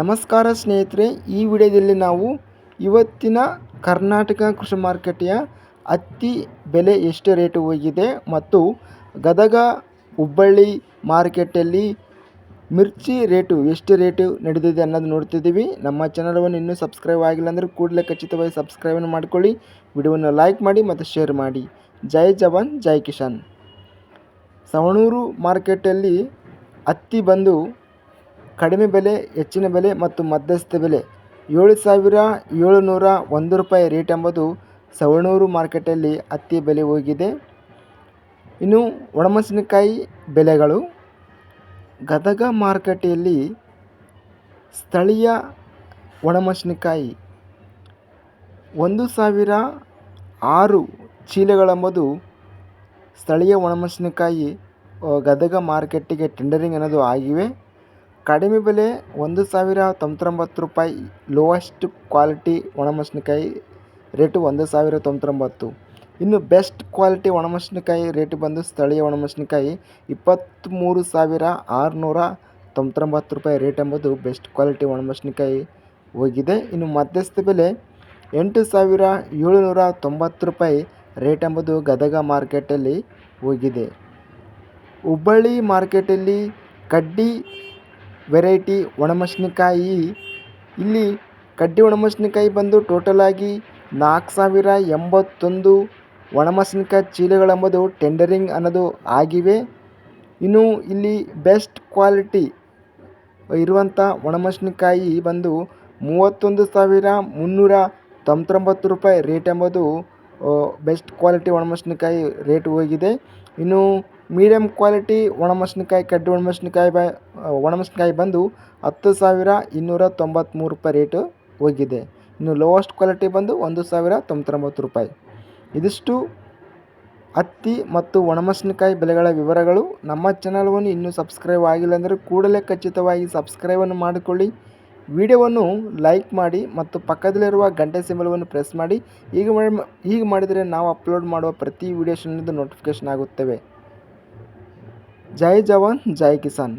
ನಮಸ್ಕಾರ ಸ್ನೇಹಿತರೆ, ಈ ವಿಡಿಯೋದಲ್ಲಿ ನಾವು ಇವತ್ತಿನ ಕರ್ನಾಟಕ ಕೃಷಿ ಮಾರುಕಟ್ಟೆಯ ಹತ್ತಿ ಬೆಲೆ ಎಷ್ಟು ರೇಟು ಹೋಗಿದೆ ಮತ್ತು ಗದಗ ಹುಬ್ಬಳ್ಳಿ ಮಾರ್ಕೆಟಲ್ಲಿ ಮಿರ್ಚಿ ರೇಟು ಎಷ್ಟು ರೇಟು ನಡೆದಿದೆ ಅನ್ನೋದು ನೋಡ್ತಿದ್ದೀವಿ. ನಮ್ಮ ಚಾನಲವನ್ನು ಇನ್ನೂ ಸಬ್ಸ್ಕ್ರೈಬ್ ಆಗಿಲ್ಲ ಅಂದರೆ ಕೂಡಲೇ ಖಚಿತವಾಗಿ ಸಬ್ಸ್ಕ್ರೈಬನ್ನು ಮಾಡಿಕೊಳ್ಳಿ. ವಿಡಿಯೋವನ್ನು ಲೈಕ್ ಮಾಡಿ ಮತ್ತು ಶೇರ್ ಮಾಡಿ. ಜೈ ಜವಾನ್, ಜೈ ಕಿಶಾನ್ ಸವಣೂರು ಮಾರ್ಕೆಟಲ್ಲಿ ಹತ್ತಿ ಬಂದು ಕಡಿಮೆ ಬೆಲೆ, ಹೆಚ್ಚಿನ ಬೆಲೆ ಮತ್ತು ಮಧ್ಯಸ್ಥ ಬೆಲೆ. ಏಳು ಸಾವಿರ ಏಳುನೂರ ಒಂದು ರೂಪಾಯಿ ರೇಟ್ ಎಂಬುದು ಸವಣೂರು ಮಾರ್ಕೆಟಲ್ಲಿ ಹತ್ತಿ ಬೆಲೆ ಹೋಗಿದೆ. ಇನ್ನು ಒಣಮೆಣಸಿನಕಾಯಿ ಬೆಲೆಗಳು. ಗದಗ ಮಾರುಕಟ್ಟೆಯಲ್ಲಿ ಸ್ಥಳೀಯ ಒಣಮೆಣಸಿನಕಾಯಿ ಒಂದು ಸಾವಿರ ಆರು ಚೀಲಗಳೆಂಬುದು ಸ್ಥಳೀಯ ಒಣಮೆಣಸಿನಕಾಯಿ, ಗದಗ ಮಾರ್ಕೆಟ್ಟಿಗೆ ಟೆಂಡರಿಂಗ್ ಅನ್ನೋದು ಆಗಿವೆ. ಕಡಿಮೆ ಬೆಲೆ ಒಂದು ಸಾವಿರ ತೊಂಬತ್ತೊಂಬತ್ತು ರೂಪಾಯಿ ಲೋವೆಸ್ಟ್ ಕ್ವಾಲಿಟಿ ಒಣಮೆಣಸಿನ್ಕಾಯಿ ರೇಟು ಒಂದು ಸಾವಿರ ತೊಂಬತ್ತೊಂಬತ್ತು. ಇನ್ನು ಬೆಸ್ಟ್ ಕ್ವಾಲಿಟಿ ಒಣಮೆಣಸಿನ್ಕಾಯಿ ರೇಟ್ ಬಂದು ಸ್ಥಳೀಯ ಒಣಮೆಣಸಿನ್ಕಾಯಿ ಇಪ್ಪತ್ತ್ಮೂರು ಸಾವಿರ ಆರುನೂರ ತೊಂಬತ್ತೊಂಬತ್ತು ರೂಪಾಯಿ ರೇಟ್ ಎಂಬುದು ಬೆಸ್ಟ್ ಕ್ವಾಲಿಟಿ ಒಣಮೆಣಸಿನ್ಕಾಯಿ ಹೋಗಿದೆ. ಇನ್ನು ಮಧ್ಯಸ್ಥ ಬೆಲೆ ಎಂಟು ಸಾವಿರ ಏಳುನೂರ ತೊಂಬತ್ತು ರೂಪಾಯಿ ರೇಟ್ ಎಂಬುದು ಗದಗ ಮಾರ್ಕೆಟಲ್ಲಿ ಹೋಗಿದೆ. ಹುಬ್ಬಳ್ಳಿ ಮಾರ್ಕೆಟಲ್ಲಿ ಕಡ್ಡಿ ವೆರೈಟಿ ಒಣಮೆಣಸಿನಕಾಯಿ. ಇಲ್ಲಿ ಕಡ್ಡಿ ಒಣಮೆಣಸಿನಕಾಯಿ ಬಂದು ಟೋಟಲಾಗಿ ನಾಲ್ಕು ಸಾವಿರ ಎಂಬತ್ತೊಂದು ಒಣಮೆಣಸಿನಕಾಯಿ ಚೀಲಗಳೆಂಬುದು ಟೆಂಡರಿಂಗ್ ಅನ್ನೋದು ಆಗಿವೆ. ಇನ್ನು ಇಲ್ಲಿ ಬೆಸ್ಟ್ ಕ್ವಾಲಿಟಿ ಇರುವಂಥ ಒಣಮೆಣಸಿನಕಾಯಿ ಬಂದು ಮೂವತ್ತೊಂದು ಸಾವಿರ ಮುನ್ನೂರ ತೊಂಬತ್ತೊಂಬತ್ತು ರೂಪಾಯಿ ರೇಟ್ ಎಂಬುದು ಬೆಸ್ಟ್ ಕ್ವಾಲಿಟಿ ಒಣಮೆಣಸಿನಕಾಯಿ ರೇಟ್ ಹೋಗಿದೆ. ಇನ್ನು ಮೀಡಿಯಮ್ ಕ್ವಾಲಿಟಿ ಒಣಮೆಣಸಿನಕಾಯಿ, ಕಡ್ಡಿ ಒಣಮೆಣಸಿನಕಾಯಿ ಬ ಒಣಮೆಣಸಿನಕಾಯಿ ಬಂದು ಹತ್ತು ಸಾವಿರ ಇನ್ನೂರ ತೊಂಬತ್ತ್ಮೂರು ರೂಪಾಯಿ ರೇಟು ಹೋಗಿದೆ. ಇನ್ನು ಲೋವಸ್ಟ್ ಕ್ವಾಲಿಟಿ ಬಂದು ಒಂದು ಸಾವಿರ ತೊಂಬತ್ತೊಂಬತ್ತು ರೂಪಾಯಿ. ಇದಿಷ್ಟು ಹತ್ತಿ ಮತ್ತು ಒಣಮೆಣಸಿನಕಾಯಿ ಬೆಲೆಗಳ ವಿವರಗಳು. ನಮ್ಮ ಚಾನಲ್ವನ್ನು ಇನ್ನೂ ಸಬ್ಸ್ಕ್ರೈಬ್ ಆಗಿಲ್ಲ ಅಂದರೆ ಕೂಡಲೇ ಖಚಿತವಾಗಿ ಸಬ್ಸ್ಕ್ರೈಬನ್ನು ಮಾಡಿಕೊಳ್ಳಿ. ವಿಡಿಯೋವನ್ನು ಲೈಕ್ ಮಾಡಿ ಮತ್ತು ಪಕ್ಕದಲ್ಲಿರುವ ಗಂಟೆ ಸಿಂಬಲವನ್ನು ಪ್ರೆಸ್ ಮಾಡಿ. ಹೀಗೆ ಹೀಗೆ ಮಾಡಿದರೆ ನಾವು ಅಪ್ಲೋಡ್ ಮಾಡುವ ಪ್ರತಿ ವಿಡಿಯೋಷನ್ನಿಂದ ನೋಟಿಫಿಕೇಷನ್ ಆಗುತ್ತವೆ. ಜೈ ಜವಾನ್ ಜೈ ಕಿಸಾನ್